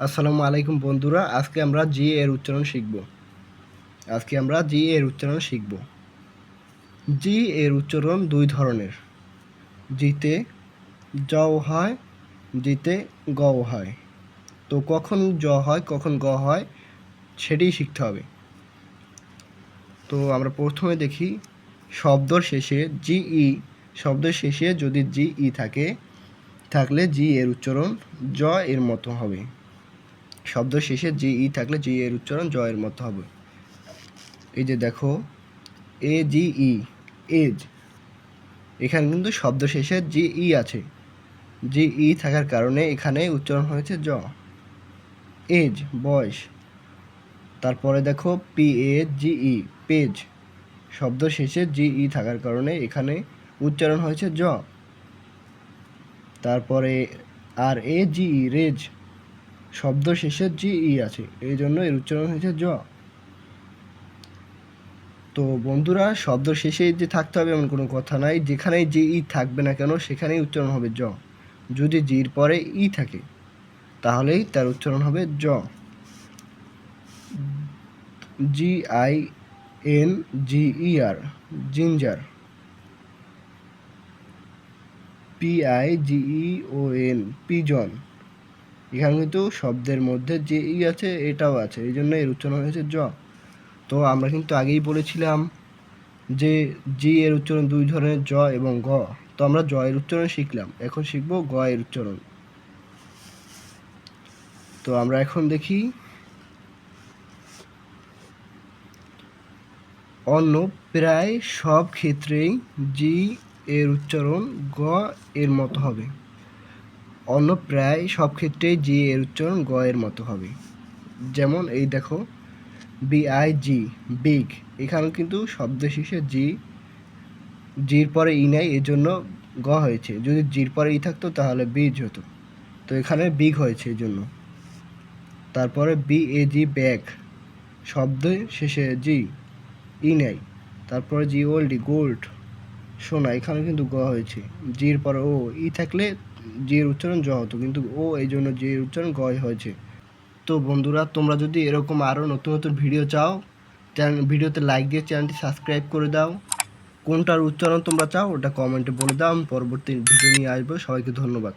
আসসালামু আলাইকুম বন্ধুরা, আজকে আমরা জি এর উচ্চারণ শিখব। আজকে আমরা জি এর উচ্চারণ শিখব। জি এর উচ্চারণ দুই ধরনের। জিতে জও হয়, জিতে গও হয়। তো কখন জ হয়, কখন গ হয়, সেটাই শিখতে হবে। তো আমরা প্রথমে দেখি শব্দর শেষে জি ই শব্দের শেষে যদি জি ই থাকে, থাকলে জি এর উচ্চারণ জ এর মতো হবে। শব্দ শেষে জি ই থাকলে জি এর উচ্চারণ জয়ের মতো হবে। এই যে দেখো, এ জি ই, এজ। এখানে কিন্তু শব্দ শেষে জি ই আছে জি ই থাকার কারণে এখানে উচ্চারণ হয়েছে জ। এজ, বয়স। তারপরে দেখো, P A G E, page. শব্দ শেষে জি ই থাকার কারণে এখানে উচ্চারণ হয়েছে জ। তারপরে আর এ জি ই, রেজ। শব্দ শেষের জি ই আছে। এই জন্য এর উচ্চারণ হয়েছে জ। তো বন্ধুরা, শব্দ শেষে যে থাকতে হবে এমন কোনো কথা নাই। যেখানেই যে ই থাকবে না কেন, সেখানেই উচ্চারণ হবে জ। যদি জির পরে ই থাকে, তাহলেই তার উচ্চারণ হবে জ। G I N G E R ginger. P I G E O N pigeon. এখানে কিন্তু শব্দের মধ্যে যে ই আছে, এটাও আছে। এই জন্য এর উচ্চারণ হয়েছে জ। তো আমরা কিন্তু আগেই বলেছিলাম যে জি এর উচ্চারণ দুই ধরনের, জ এবং গ। তো আমরা জ এর উচ্চারণ শিখলাম। এখন শিখব গ এর উচ্চারণ। তো আমরা এখন দেখি অন্য প্রায় সব ক্ষেত্রেই জি এর উচ্চারণ গ এর মতো হবে। অন্য প্রায় সব ক্ষেত্রেই জি এর উচ্চারণ গ এর মতো হবে। যেমন এই দেখো বি আই জি বিগ এখানেও কিন্তু শব্দ শেষে জি জির পরে ই নাই এর জন্য গ হয়েছে। যদি জির পরে ই থাকতো, তাহলে বীজ হতো। তো এখানে বিগ হয়েছে এই জন্য তারপরে বি এ জি ব্যাগ শব্দ শেষে জি ই নাই। তারপরে জি ওল্ডি গোল্ড সোনা এখানে কিন্তু গ হয়েছে। জির পরে ও ই থাকলে জির উচ্চারণ জ হতো, কিন্তু ও এই জন্য জির উচ্চারণ গয় হয়েছে। তো বন্ধুরা, তোমরা যদি এরকম আরও নতুন নতুন ভিডিও চাও চ্যানেল ভিডিওতে লাইক দিয়ে চ্যানেলটি সাবস্ক্রাইব করে দাও। কোনটার উচ্চারণ তোমরা চাও, ওটা কমেন্টে বলে দাও, আমি পরবর্তী ভিডিও নিয়ে আসব। সবাইকে ধন্যবাদ।